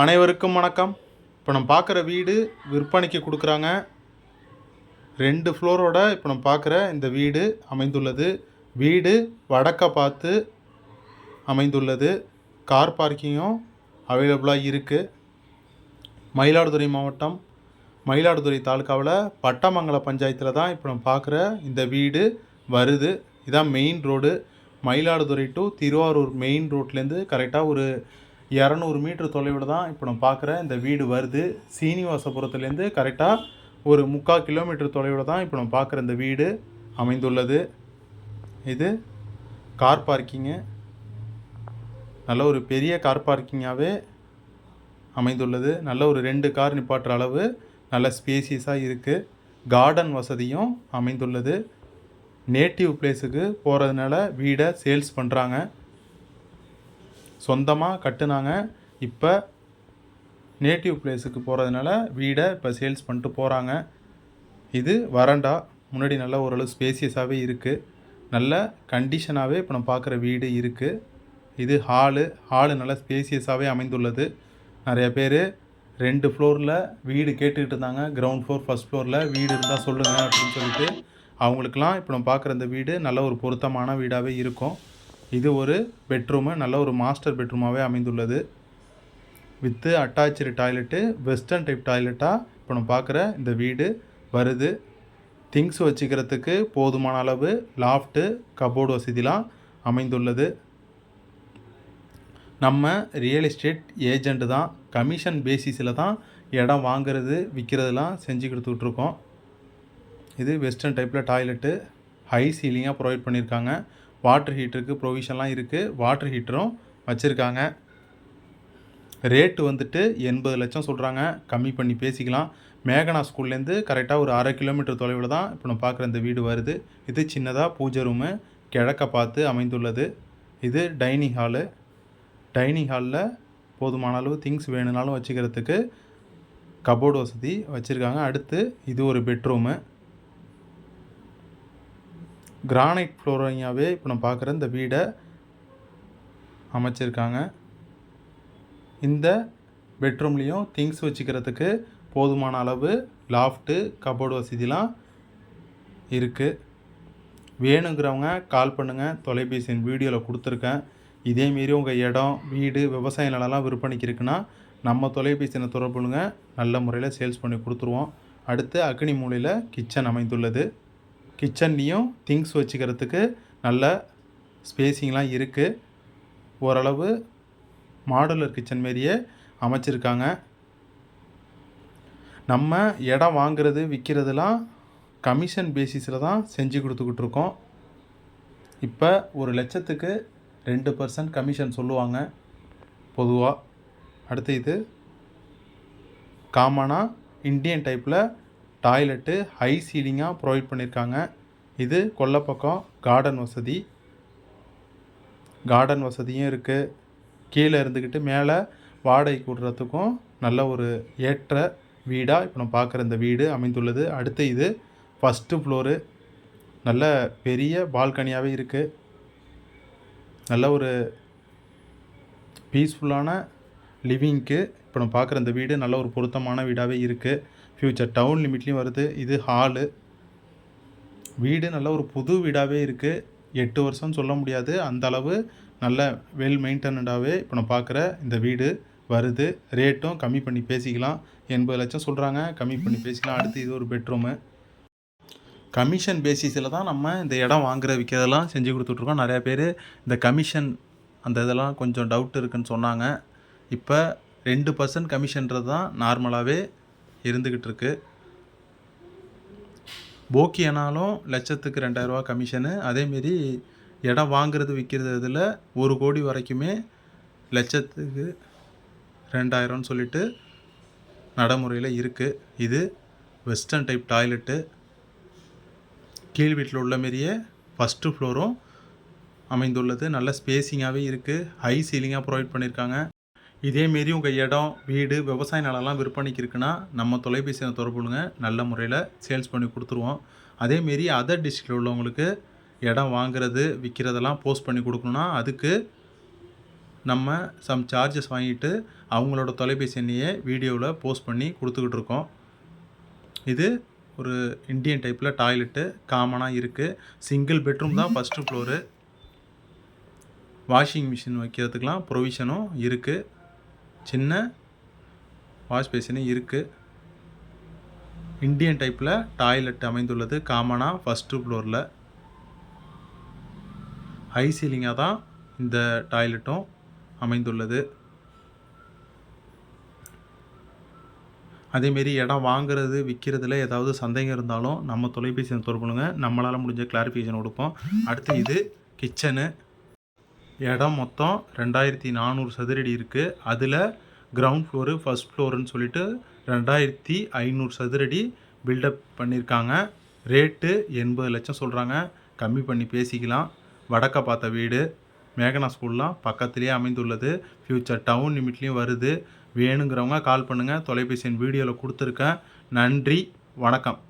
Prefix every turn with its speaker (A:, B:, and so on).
A: அனைவருக்கும் வணக்கம். இப்போ நம்ம பார்க்குற வீடு விற்பனைக்கு கொடுக்குறாங்க. ரெண்டு ஃப்ளோரோட இப்போ நம்ம பார்க்குற இந்த வீடு அமைந்துள்ளது. வீடு வடக்க பார்த்து அமைந்துள்ளது. கார் பார்க்கிங்கும் அவைலபிளாக இருக்குது மயிலாடுதுறை மாவட்டம் மயிலாடுதுறை தாலுக்காவில் பட்டமங்கல பஞ்சாயத்தில் தான் இப்போ நம்ம பார்க்குற இந்த வீடு வருது. இதான் main road Mayiladuthurai to Thiruvarur main ரோட்லேருந்து கரெக்டாக ஒரு இரநூறு மீட்டர் தொலைவில் தான் இப்போ நான் பார்க்குற இந்த வீடு வருது. சீனிவாசபுரத்துலேருந்து கரெக்டாக ஒரு முக்கால் கிலோமீட்டர் தொலைவில் தான் இப்போ நான் பார்க்குற இந்த வீடு அமைந்துள்ளது. இது கார் பார்க்கிங்கு நல்ல ஒரு பெரிய கார் பார்க்கிங்காகவே அமைந்துள்ளது. நல்ல ஒரு ரெண்டு கார் நிப்பாட்டுற அளவு நல்ல ஸ்பேசியஸாக இருக்குது கார்டன் வசதியும் அமைந்துள்ளது. நேட்டிவ் பிளேஸுக்கு போகிறதுனால வீடை சேல்ஸ் பண்ணுறாங்க. சொந்தமாக கட்டுனாங்க. இப்போ நேட்டிவ் பிளேஸுக்கு போகிறதுனால வீடை இப்போ சேல்ஸ் பண்ணிட்டு போகிறாங்க இது வறண்டா. முன்னாடி நல்ல ஓரளவு ஸ்பேசியஸாகவே இருக்குது நல்ல கண்டிஷனாகவே இப்போ நம்ம பார்க்குற வீடு இருக்குது இது ஹாலு ஹாலு நல்ல ஸ்பேசியஸாகவே அமைந்துள்ளது. நிறைய பேர் ரெண்டு ஃப்ளோரில் வீடு கேட்டுக்கிட்டு இருந்தாங்க. கிரவுண்ட் ஃப்ளோர் ஃபஸ்ட் ஃப்ளோரில் வீடு இருந்தால் சொல்லுங்கள் அப்படின்னு சொல்லிட்டு அவங்களுக்கெல்லாம் இப்போ நம்ம பார்க்குற இந்த வீடு நல்ல ஒரு பொருத்தமான வீடாகவே இருக்கும். இது ஒரு பெட்ரூமு நல்ல ஒரு மாஸ்டர் பெட்ரூமாகவே அமைந்துள்ளது. With attach toilet western type டாய்லெட்டாக இப்போ நம்ம பார்க்குற இந்த வீடு வருது. திங்ஸ் வச்சுக்கிறதுக்கு போதுமான அளவு லாஃப்ட்டு கபோர்டு வசதிலாம் அமைந்துள்ளது. நம்ம ரியல் எஸ்டேட் ஏஜெண்ட்டு தான் கமிஷன் பேசிஸில் தான் இடம் வாங்கிறது விற்கிறதுலாம் செஞ்சு கொடுத்துட்ருக்கோம் இது வெஸ்டர்ன் டைப்பில் டாய்லெட்டு ஹை சீலிங்காக ப்ரொவைட் பண்ணியிருக்காங்க வாட்டர் ஹீட்டருக்கு ப்ரொவிஷன்லாம் இருக்குது வாட்டர் ஹீட்டரும் வச்சுருக்காங்க. ரேட்டு வந்துட்டு எண்பது லட்சம் சொல்கிறாங்க கம்மி பண்ணி பேசிக்கலாம். மேகனா ஸ்கூல்லேருந்து கரெக்டாக ஒரு அரை கிலோமீட்டர் தொலைவில் தான் இப்போ நம்ம பார்க்குற இந்த வீடு வருது. இது சின்னதாக பூஜை ரூமு கிழக்க பார்த்து அமைந்துள்ளது. இது டைனிங் ஹாலு டைனிங் ஹாலில் போதுமான அளவு திங்ஸ் வேணும்னாலும் வச்சுக்கிறதுக்கு கபோர்டு வசதி வச்சுருக்காங்க. அடுத்து இது ஒரு பெட்ரூமு கிரானைட் ஃப்ளோரிங்காகவே இப்போ நம்ம பார்க்குற இந்த வீடை அமைச்சிருக்காங்க. இந்த பெட்ரூம்லேயும் திங்ஸ் வச்சுக்கிறதுக்கு போதுமான அளவு லாஃப்ட்டு கபோர்டு வசதிலாம் இருக்குது வேணுங்கிறவங்க கால் பண்ணுங்கள் தொலைபேசி வீடியோவில் கொடுத்துருக்கேன். இதேமாரி உங்கள் இடம் வீடு விவசாய நிலம்லாம் விற்பனைக்கு இருக்குன்னா நம்ம தொலைபேசியை தொடர்புங்க நல்ல முறையில் சேல்ஸ் பண்ணி கொடுத்துருவோம். அடுத்து அக்னி மூலையில் கிச்சன் அமைந்துள்ளது. கிச்சன்லேயும் திங்ஸ் வச்சுக்கிறதுக்கு நல்ல ஸ்பேஸிங்லாம் இருக்குது ஓரளவு மாடுலர் கிச்சன் மாரியே அமைச்சிருக்காங்க. நம்ம இடம் வாங்கிறது விற்கிறதுலாம் கமிஷன் பேசிஸில் தான் செஞ்சு கொடுத்துக்கிட்டு இருக்கோம். இப்போ ஒரு லட்சத்துக்கு ரெண்டு பர்சன்ட் கமிஷன் சொல்லுவாங்க. பொதுவாக அடுத்து இது காமனாக இந்தியன் டைப்பில் டாய்லெட்டு ஹை சீலிங்காக ப்ரொவைட் பண்ணியிருக்காங்க இது கொல்லப்பக்கம் கார்டன் வசதி. கார்டன் வசதியும் இருக்குது கீழே இருந்துக்கிட்டு மேலே வாடகை கூடுறதுக்கும் நல்ல ஒரு ஏற்ற வீடாக இப்போ நம்ம பார்க்குற இந்த வீடு அமைந்துள்ளது. அடுத்து இது ஃபஸ்ட்டு ஃப்ளோரு நல்ல பெரிய பால்கனியாகவே இருக்குது நல்ல ஒரு பீஸ்ஃபுல்லான லிவிங்க்கு இப்போ நம்ம பார்க்குற இந்த வீடு நல்ல ஒரு பொருத்தமான வீடாகவே இருக்குது ஃப்யூச்சர் டவுன் லிமிட்லேயும் வருது. இது ஹாலு வீடு நல்ல ஒரு புது வீடாகவே இருக்குது எட்டு வருஷம்னு சொல்ல முடியாது. அந்த அளவு நல்ல வெல் மெயின்டெனடாகவே இப்போ நம்ம பார்க்குற இந்த வீடு வருது. ரேட்டும் கம்மி பண்ணி பேசிக்கலாம். எண்பது லட்சம் சொல்கிறாங்க கம்மி பண்ணி பேசிக்கலாம். அடுத்து இது ஒரு பெட்ரூமு கமிஷன் பேசிஸில் தான் நம்ம இந்த இடம் வாங்குற விற்கிறதெல்லாம் செஞ்சு கொடுத்துட்ருக்கோம். நிறையா பேர் இந்த கமிஷன் அந்த இதெல்லாம் கொஞ்சம் டவுட் இருக்குன்னு சொன்னாங்க. இப்போ ரெண்டு பர்சன்ட் கமிஷன்றது தான் நார்மலாகவே இருந்துக்கிட்டு இருக்கு போக்கியனாலும் லட்சத்துக்கு ரெண்டாயிரரூவா கமிஷனு. அதேமாரி இடம் வாங்குறது விற்கிறது இதில் ஒரு கோடி வரைக்குமே லட்சத்துக்கு ரெண்டாயிரம்னு சொல்லிட்டு நடைமுறையில் இருக்குது இது வெஸ்டர்ன் டைப் டாய்லெட்டு. கீழ் வீட்டில் உள்ள மாரியே ஃபஸ்ட்டு ஃப்ளோரும் அமைந்துள்ளது. நல்ல ஸ்பேஸிங்காகவே இருக்குது ஹை சீலிங்காக ப்ரொவைட் பண்ணியிருக்காங்க. இதேமாரி உங்கள் இடம் வீடு விவசாய நிலம்லாம் விற்பனைக்கு இருக்குன்னா நம்ம தொலைபேசியில் தொடர்புங்க நல்ல முறையில் சேல்ஸ் பண்ணி கொடுத்துருவோம். அதேமாரி அதர் டிஸ்ட்ரிக்டில் உள்ளவங்களுக்கு இடம் வாங்குறது விற்கிறதெல்லாம் போஸ்ட் பண்ணி கொடுக்கணுன்னா அதுக்கு நம்ம சம் சார்ஜஸ் வாங்கிட்டு அவங்களோட தொலைபேசி எண்ணையே வீடியோவில் போஸ்ட் பண்ணி கொடுத்துக்கிட்டு இருக்கோம். இது ஒரு இந்தியன் டைப்பில் டாய்லெட்டு காமனாக இருக்குது சிங்கிள் பெட்ரூம் தான் ஃபஸ்ட்டு ஃப்ளோரு வாஷிங் மிஷின் வைக்கிறதுக்கெலாம் ப்ரொவிஷனும் இருக்குது சின்ன வாஷ் பேசினும் இருக்குது இந்தியன் டைப்பில் டாய்லெட் அமைந்துள்ளது. காமனாக ஃபஸ்ட்டு ஃப்ளோரில் ஹை சீலிங்காக தான் இந்த டாய்லெட்டும் அமைந்துள்ளது. அதேமாரி இடம் வாங்குறது விற்கிறதுல ஏதாவது சந்தேகம் இருந்தாலும் நம்ம தொலைபேசியை தொடர்புங்க நம்மளால் முடிஞ்ச கிளாரிஃபிகேஷன் கொடுப்போம். அடுத்து இது கிச்சனு இடம் மொத்தம் ரெண்டாயிரத்தி நானூறு சதுரடி இருக்குது அதில் கிரவுண்ட் ஃப்ளோரு ஃபஸ்ட் ஃப்ளோருன்னு சொல்லிட்டு ரெண்டாயிரத்தி ஐநூறு சதுரடி பில்டப் பண்ணியிருக்காங்க ரேட்டு எண்பது லட்சம் சொல்கிறாங்க கம்மி பண்ணி பேசிக்கலாம். வடக்க பார்த்த வீடு மேகனா ஸ்கூல்லாம் பக்கத்துலேயே அமைந்துள்ளது. ஃப்யூச்சர் டவுன் லிமிட்லேயும் வருது. வேணுங்கிறவங்க கால் பண்ணுங்கள் தொலைபேசி எண் வீடியோவில் கொடுத்துருக்கேன். நன்றி வணக்கம்.